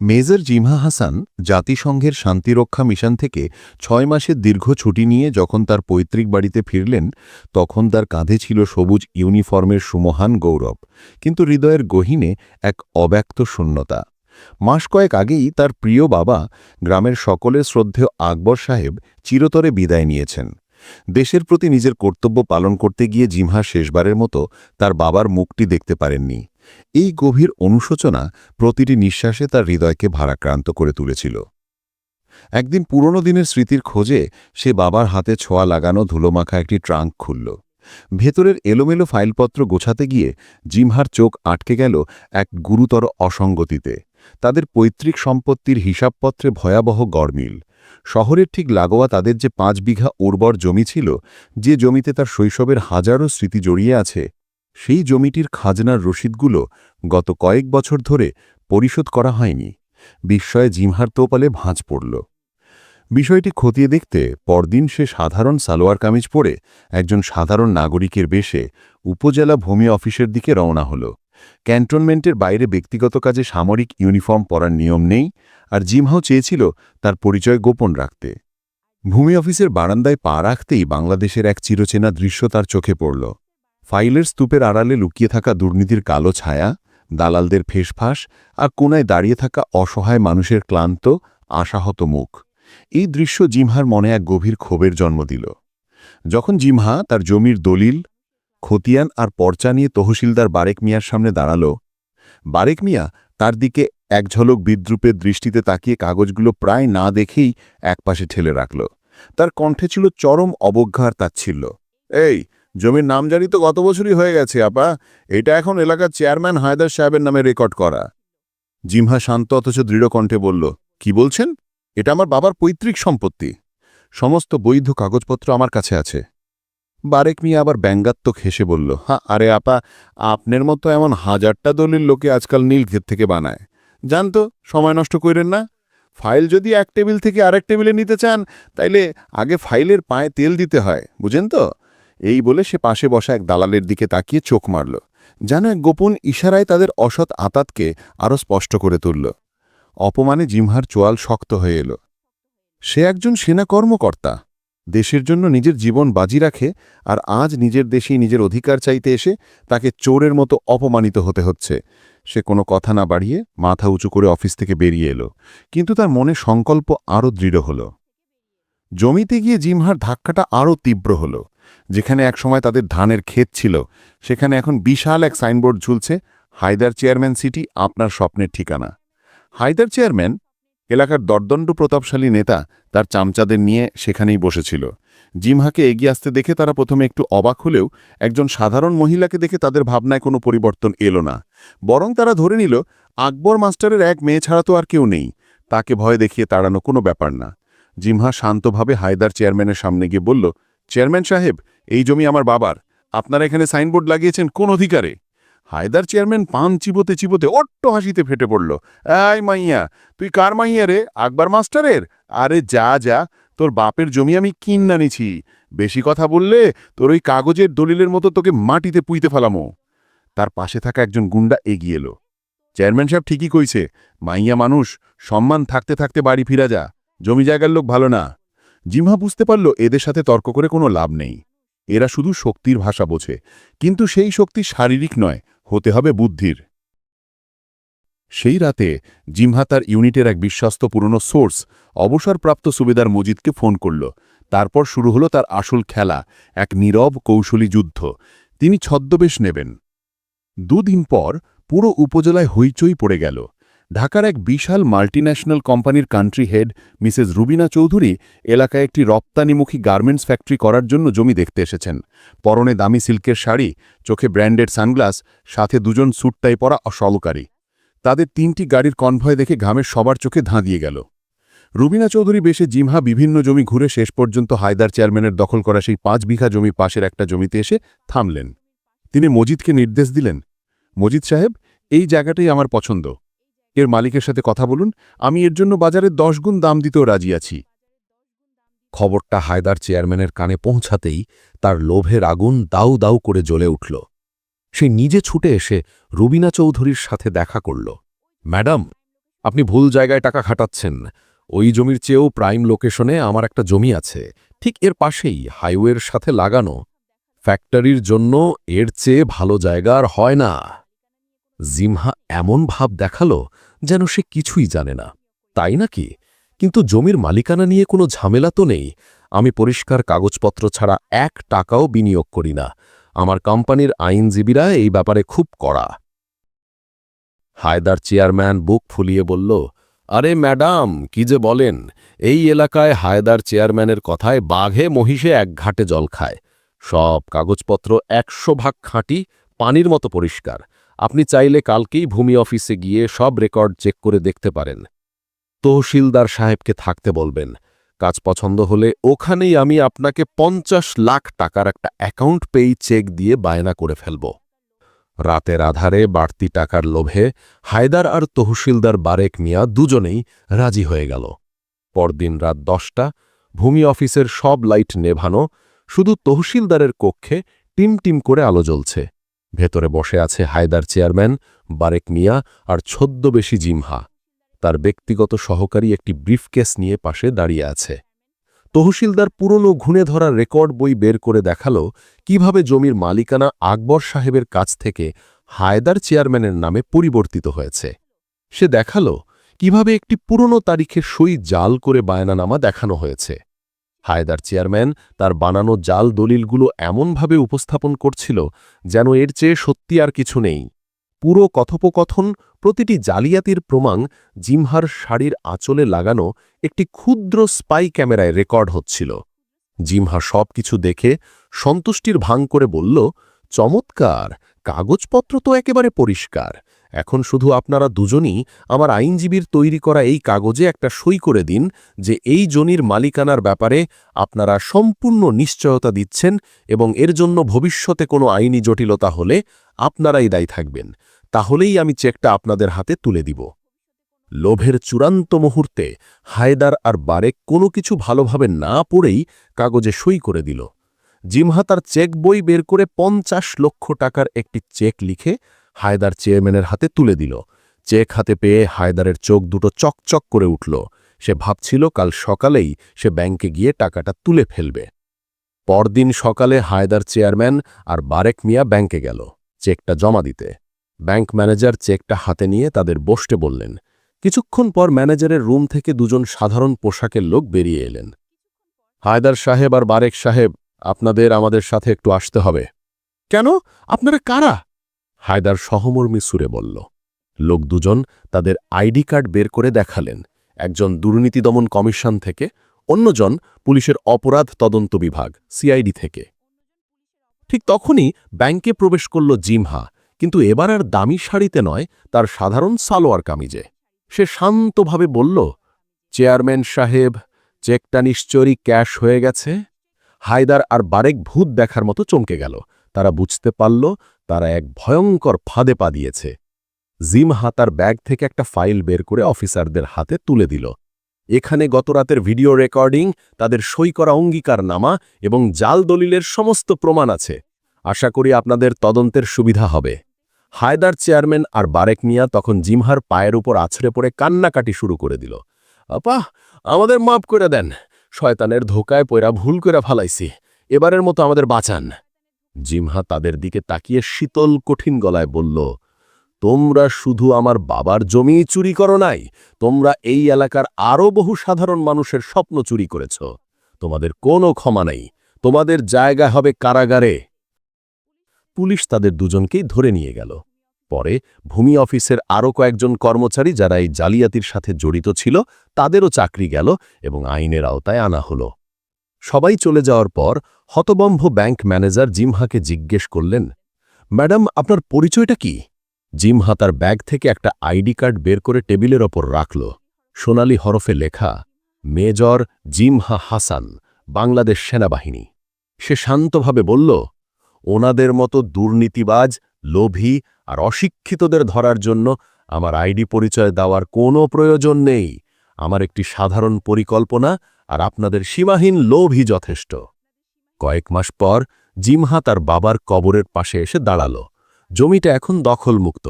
Major জিমহা Hasan জাতিসংঘের শান্তিরক্ষা mission থেকে ছয় মাসের দীর্ঘ ছুটি নিয়ে যখন তার পৈতৃক বাড়িতে ফিরলেন, তখন তার কাঁধে ছিল সবুজ ইউনিফর্মের সুমহান গৌরব, কিন্তু হৃদয়ের গহীনে এক অব্যক্ত শূন্যতা। মাস কয়েক আগেই তার প্রিয় বাবা গ্রামের সকলের শ্রদ্ধেয় আকবর সাহেব চিরতরে বিদায় নিয়েছেন। দেশের প্রতি নিজের কর্তব্য পালন করতে গিয়ে জিমহা শেষবারের মতো তার বাবার মুখটি দেখতে পারেননি। এই গভীর অনুশোচনা প্রতিটি নিঃশ্বাসে তার হৃদয়কে ভারাক্রান্ত করে তুলেছিল। একদিন পুরনো দিনের স্মৃতির খোঁজে সে বাবার হাতে ছোঁয়া লাগানো ধুলোমাখা একটি ট্রাঙ্ক খুলল। ভেতরের এলোমেলো ফাইলপত্র গোছাতে গিয়ে জিমহার চোখ আটকে গেল এক গুরুতর অসঙ্গতিতে। তাদের পৈতৃক সম্পত্তির হিসাবপত্রে ভয়াবহ গড়মিল। শহরের ঠিক লাগোয়া তাদের যে পাঁচ বিঘা উর্বর জমি ছিল, যে জমিতে তার শৈশবের হাজারো স্মৃতি জড়িয়ে আছে, সেই জমিটির খাজনার রসিদগুলো গত কয়েক বছর ধরে পরিশোধ করা হয়নি। বিস্ময়ে জিমহার তোপালে ভাঁজ পড়ল। বিষয়টি খতিয়ে দেখতে পরদিন সে সাধারণ সালোয়ার কামিজ পরে একজন সাধারণ নাগরিকের বেশে উপজেলা ভূমি অফিসের দিকে রওনা হল। ক্যান্টনমেন্টের বাইরে ব্যক্তিগত কাজে সামরিক ইউনিফর্ম পরার নিয়ম নেই আর জিমহাও চেয়েছিল তার পরিচয় গোপন রাখতে। ভূমি অফিসের বারান্দায় পা রাখতেই বাংলাদেশের এক চিরচেনা দৃশ্য তার চোখে পড়ল। ফাইলের স্তূপের আড়ালে লুকিয়ে থাকা দুর্নীতির কালো ছায়া, দালালদের ফেসফাস আর কোনায় দাঁড়িয়ে থাকা অসহায় মানুষের ক্লান্ত, আশাহত মুখ। এই দৃশ্য জিমহার মনে এক গভীর ক্ষোভের জন্ম দিল। যখন জিমহা তার জমির দলিল খতিয়ান আর পর্চা নিয়ে তহসিলদার বারেক মিয়ার সামনে দাঁড়াল। বারেক মিয়া তার দিকে এক ঝলক বিদ্রুপের দৃষ্টিতে তাকিয়ে কাগজগুলো প্রায় না দেখেই একপাশে ঠেলে রাখল। তার কণ্ঠে ছিল চরম অবজ্ঞার তাচ্ছিল্য। এই, জমির নামজারি তো গত বছরই হয়ে গেছে, আপা। এটা এখন এলাকার চেয়ারম্যান হায়দার সাহেবের নামে রেকর্ড করা। জিমহা শান্ত অথচ দৃঢ় কণ্ঠে বলল, কি বলছেন? এটা আমার বাবার পৈতৃক সম্পত্তি। সমস্ত বৈধ কাগজপত্র আমার কাছে আছে। বারেক মিয়া আবার ব্যঙ্গাত্মক হেসে বলল হ্যাঁ আরে আপা, আপনার মতো এমন হাজারটা দলিল লোকে আজকাল নীলক্ষেত থেকে বানায়। জানতো সময় নষ্ট করেন না। ফাইল যদি এক টেবিল থেকে আরেক টেবিলে নিতে চান, তাইলে আগে ফাইলের পায়ে তেল দিতে হয়, বুঝেন তো? এই বলে সে পাশে বসা এক দালালের দিকে তাকিয়ে চোখ মারল। যেন এক গোপন ইশারায় তাদের অসৎ আতাতকে আরও স্পষ্ট করে তুলল। অপমানে জিমহার চোয়াল শক্ত হয়ে এলো। সে একজন সেনা কর্মকর্তা। দেশের জন্য নিজের জীবন বাজি রাখে আর আজ নিজের দেশেই নিজের অধিকার চাইতে এসে তাকে চোরের মতো অপমানিত হতে হচ্ছে। সে কোনো কথা না বাড়িয়ে মাথা উঁচু করে অফিস থেকে বেরিয়ে এলো, কিন্তু তার মনে সংকল্প আরও দৃঢ় হল। জমিতে গিয়ে জিমহার ধাক্কাটা আরও তীব্র হল, যেখানে একসময় তাদের ধানের ক্ষেত ছিল, সেখানে এখন বিশাল এক সাইনবোর্ড ঝুলছে, হায়দার চেয়ারম্যান সিটি আপনার স্বপ্নের ঠিকানা। হায়দার চেয়ারম্যান এলাকার দর্দণ্ড প্রতাপশালী নেতা তার চামচাদের নিয়ে সেখানেই বসেছিল। জিমহাকে এগিয়ে আসতে দেখে তারা প্রথমে একটু অবাক হলেও একজন সাধারণ মহিলাকে দেখে তাদের ভাবনায় কোনো পরিবর্তন এলো না। বরং তারা ধরে নিল, আকবর মাস্টারের এক মেয়ে ছাড়া তো আর কেউ নেই। তাকে ভয় দেখিয়ে তাড়ানো কোনো ব্যাপার না। জিমহা শান্তভাবে হায়দার চেয়ারম্যানের সামনে গিয়ে বলল, চেয়ারম্যান সাহেব, এই জমি আমার বাবার। আপনারা এখানে সাইনবোর্ড লাগিয়েছেন কোন অধিকারে? হায়দার চেয়ারম্যান পান চিবোতে চিবোতে অট্ট হাসিতে ফেটে পড়ল। এই মাইয়া, তুই কার মাইয়া রে? আকবর মাস্টারের? আরে যা যা, তোর বাপের জমি আমি কিন্না নিছি বেশি কথা বললে তোর ওই কাগজের দলিলের মতো তোকে মাটিতে পুইতে ফেলামো। তার পাশে থাকা একজন গুন্ডা এগিয়ে এলো। চেয়ারম্যান সাহেব ঠিকই কইছে, মাইয়া মানুষ, সম্মান থাকতে থাকতে বাড়ি ফিরা যা। জমি জায়গার লোক ভালো না। জিম্হা বুঝতে পারল, এদের সাথে তর্ক করে কোনো লাভ নেই। এরা শুধু শক্তির ভাষা বোঝে। কিন্তু সেই শক্তি শারীরিক নয় হতে হবে বুদ্ধির। সেই রাতে জিমহা তার ইউনিটের এক বিশ্বস্ত পুরনো সোর্স, অবসরপ্রাপ্ত সুবেদার মজিদকে ফোন করল। তারপর শুরু হলো তার আসল খেলা, এক নীরব কৌশলী যুদ্ধ। তিনি ছদ্মবেশ নেবেন। দুদিন পর পুরো উপজেলায় হইচই পড়ে গেল। ঢাকার এক বিশাল মাল্টিন্যাশনাল কোম্পানির country head Mrs Rubina Chowdhury, এলাকায় একটি রপ্তানিমুখী গার্মেন্টস ফ্যাক্টরি করার জন্য জমি দেখতে এসেছেন। পরনে দামি সিল্কের শাড়ি, চোখে ব্র্যান্ডেড সানগ্লাস সাথে দুজন স্যুটটাই পরা অসলকারী। তাদের তিনটি গাড়ির কনভয় দেখে ঘামের সবার চোখে ধাঁ দিয়ে গেল। রুবিনা চৌধুরী বেশে জিমহা বিভিন্ন জমি ঘুরে শেষ পর্যন্ত হায়দার চেয়ারম্যানের দখল করা সেই পাঁচ বিঘা জমি পাশের একটা জমিতে এসে থামলেন। তিনি মজিদকে নির্দেশ দিলেন, মজিদ সাহেব, এই জায়গাটাই আমার পছন্দ। এর মালিকের সাথে কথা বলুন, আমি এর জন্য বাজারে দশ গুণ দাম দিতেও রাজি আছি। খবরটা হায়দার চেয়ারম্যানের কানে পৌঁছাতেই তার লোভের আগুন দাউ দাউ করে জ্বলে উঠল। সে নিজে ছুটে এসে রুবিনা চৌধুরীর সাথে দেখা করল। ম্যাডাম, আপনি ভুল জায়গায় টাকা খাটাচ্ছেন। ওই জমির চেয়েও প্রাইম লোকেশনে আমার একটা জমি আছে। ঠিক এর পাশেই হাইওয়ের সাথে লাগানো। ফ্যাক্টরির জন্য এর চেয়ে ভালো জায়গা আর হয় না। জিমহা এমন ভাব দেখাল যেন সে কিছুই জানে না। তাই নাকি? কিন্তু জমির মালিকানা নিয়ে কোনো ঝামেলা তো নেই। আমি পরিষ্কার কাগজপত্র ছাড়া এক টাকাও বিনিয়োগ করি না। আমার কোম্পানির আইনজীবীরা এই ব্যাপারে খুব কড়া। হায়দার চেয়ারম্যান বুক ফুলিয়ে বলল, আরে ম্যাডাম, কি যে বলেন। এই এলাকায় হায়দার চেয়ারম্যানের কথায় বাঘে মহিষে এক ঘাটে জল খায়। সব কাগজপত্র একশো ভাগ খাঁটি, পানির মতো পরিষ্কার। আপনি চাইলে কালকেই ভূমি অফিসে গিয়ে সব রেকর্ড চেক করে দেখতে পারেন। তহসিলদার সাহেবকে থাকতে বলবেন, কাজ পছন্দ হলে ওখানেই আমি আপনাকে পঞ্চাশ লাখ টাকার একটা অ্যাকাউন্ট পেই চেক দিয়ে বায়না করে ফেলব। রাতের আধারে বাড়তি টাকার লোভে হায়দার আর তহসিলদার বারেক মিয়া দুজনেই রাজি হয়ে গেল। পরদিন রাত দশটা, ভূমি অফিসের সব লাইট নেভানো, শুধু তহসিলদারের কক্ষে টিম টিম করে আলো জ্বলছে। ভেতরে বসে আছে হায়দার চেয়ারম্যান বারেক মিয়া আর ছদ্মবেশী জিমহা। তার ব্যক্তিগত সহকারী একটি ব্রিফকেস নিয়ে পাশে দাঁড়িয়ে আছে। তহসিলদার পুরনো ঘুণে ধরা রেকর্ড বই বের করে দেখাল কীভাবে জমির মালিকানা আকবর সাহেবের কাছ থেকে হায়দার চেয়ারম্যানের নামে পরিবর্তিত হয়েছে। সে দেখাল কীভাবে একটি পুরনো তারিখের সই জাল করে বায়নানামা দেখানো হয়েছে। হায়দার চেয়ারম্যান তার বানানো জাল দলিলগুলো এমনভাবে উপস্থাপন করছিল যেন এর চেয়ে সত্যি আর কিছু নেই। পুরো কথোপকথন, প্রতিটি জালিয়াতির প্রমাণ জিমহার শাড়ির আঁচলে লাগানো একটি ক্ষুদ্র স্পাই ক্যামেরায় রেকর্ড হচ্ছিল। জিমহা সব কিছু দেখে সন্তুষ্টির ভাঙ করে বলল, চমৎকার! কাগজপত্র তো একেবারে পরিষ্কার! এখন শুধু আপনারা দুজনই আমার আইনজীবীর তৈরি করা এই কাগজে একটা সই করে দিন যে এই জনির মালিকানার ব্যাপারে আপনারা সম্পূর্ণ নিশ্চয়তা দিচ্ছেন এবং এর জন্য ভবিষ্যতে কোনো আইনি জটিলতা হলে আপনারাই দায়ী থাকবেন। তাহলেই আমি চেকটা আপনাদের হাতে তুলে দিব। লোভের চূড়ান্ত মুহূর্তে হায়দার আর বারেক কোনো কিছু ভালোভাবে না পড়েই কাগজে সই করে দিল। জিমহা তার চেক বই বের করে পঞ্চাশ লক্ষ টাকার একটি চেক লিখে হায়দার চেয়ারম্যানের হাতে তুলে দিল। চেক হাতে পেয়ে হায়দারের চোখ দুটো চকচক করে উঠল। সে ভাবছিল কাল সকালেই সে ব্যাংকে গিয়ে টাকাটা তুলে ফেলবে। পরদিন সকালে হায়দার চেয়ারম্যান আর বারেক মিয়া ব্যাংকে গেল চেকটা জমা দিতে। ব্যাংক ম্যানেজার চেকটা হাতে নিয়ে তাদের বসতে বললেন। কিছুক্ষণ পর ম্যানেজারের রুম থেকে দুজন সাধারণ পোশাকের লোক বেরিয়ে এলেন। হায়দার সাহেব আর বারেক সাহেব, আপনাদের আমাদের সাথে একটু আসতে হবে। কেন? আপনারা কারা? হায়দার সহমর্মী সুরে বলল, লোক দুজন তাদের আইডি কার্ড বের করে দেখালেন। একজন দুর্নীতি দমন কমিশন থেকে, অন্যজন পুলিশের অপরাধ তদন্ত বিভাগ, সিআইডি থেকে। ঠিক তখনই ব্যাংকে প্রবেশ করল জিমহা, কিন্তু এবার আর দামি শাড়িতে নয়, তার সাধারণ সালোয়ার কামিজে। সে শান্তভাবে বলল, চেয়ারম্যান সাহেব, চেকটা নিশ্চয়ই ক্যাশ হয়ে গেছে? হায়দার আর বারেক ভূত দেখার মতো চমকে গেল। তারা বুঝতে পারল তারা এক ভয়ঙ্কর ফাঁদে পা দিয়েছে। জিমহা তার ব্যাগ থেকে একটা ফাইল বের করে অফিসারদের হাতে তুলে দিল। এখানে গতরাতের ভিডিও রেকর্ডিং, তাদের সই করা অঙ্গীকারনামা এবং জাল দলিলের সমস্ত প্রমাণ আছে। আশা করি আপনাদের তদন্তের সুবিধা হবে। হায়দার চেয়ারম্যান আর বারেক মিয়া তখন জিমহার পায়ের উপর আছড়ে পড়ে কান্নাকাটি শুরু করে দিল। আপা, আমাদের মাপ করে দেন। শয়তানের ধোকায় পয়রা ভুল করে ফালাইছি। এবারের মতো আমাদের বাঁচান। জিমহা তাদের দিকে তাকিয়ে শীতল কঠিন গলায় বলল, তোমরা শুধু আমার বাবার জমি চুরি করো নাই, তোমরা এই এলাকার আরও বহু সাধারণ মানুষের স্বপ্ন চুরি করেছ। তোমাদের কোনো ক্ষমা নেই, তোমাদের জায়গা হবে কারাগারে। পুলিশ তাদের দুজনকেই ধরে নিয়ে গেল। পরে ভূমি অফিসের আরও কয়েকজন কর্মচারী যারা এই জালিয়াতির সাথে জড়িত ছিল, তাদেরও চাকরি গেল এবং আইনের আওতায় আনা হল। সবাই চলে যাওয়ার পর হতবম্ভ ব্যাংক ম্যানেজার জিমহাকে জিজ্ঞেস করলেন, ম্যাডাম, আপনার পরিচয়টা কি? জিমহা তার ব্যাগ থেকে একটা আইডি কার্ড বের করে টেবিলের ওপর রাখল। সোনালি হরফে লেখা, মেজর জিমহা হাসান, বাংলাদেশ সেনাবাহিনী। সে শান্তভাবে বলল, ওনাদের মতো দুর্নীতিবাজ, লোভী আর অশিক্ষিতদের ধরার জন্য আমার আইডি পরিচয় দেওয়ার কোনো প্রয়োজন নেই। আমার একটি সাধারণ পরিকল্পনা আর আপনাদের সীমাহীন লোভই যথেষ্ট। কয়েক মাস পর জিমহা তার বাবার কবরের পাশে এসে দাঁড়াল। জমিটা এখন দখলমুক্ত।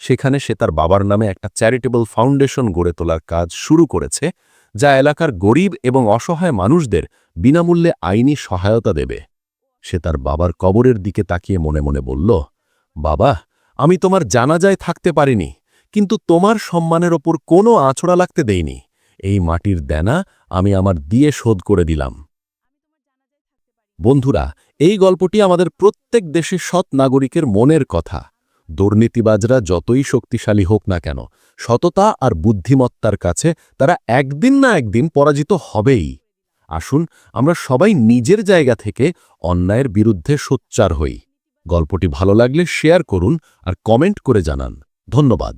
সেখানে সে তার বাবার নামে একটা চ্যারিটেবল ফাউন্ডেশন গড়ে তোলার কাজ শুরু করেছে, যা এলাকার গরিব এবং অসহায় মানুষদের বিনামূল্যে আইনি সহায়তা দেবে। সে তার বাবার কবরের দিকে তাকিয়ে মনে মনে বলল, বাবা, আমি তোমার জানাজায় থাকতে পারিনি, কিন্তু তোমার সম্মানের ওপর কোনো আঁচড়া লাগতে দেইনি। এই মাটির দেনা আমি আমার দিয়ে শোধ করে দিলাম। বন্ধুরা, এই গল্পটি আমাদের প্রত্যেক দেশের সৎ নাগরিকের মনের কথা। দুর্নীতিবাজরা যতই শক্তিশালী হোক না কেন, সততা আর বুদ্ধিমত্তার কাছে তারা একদিন না একদিন পরাজিত হবেই। আসুন, আমরা সবাই নিজের জায়গা থেকে অন্যায়ের বিরুদ্ধে সোচ্চার হই। গল্পটি ভালো লাগলে শেয়ার করুন আর কমেন্ট করে জানান। ধন্যবাদ।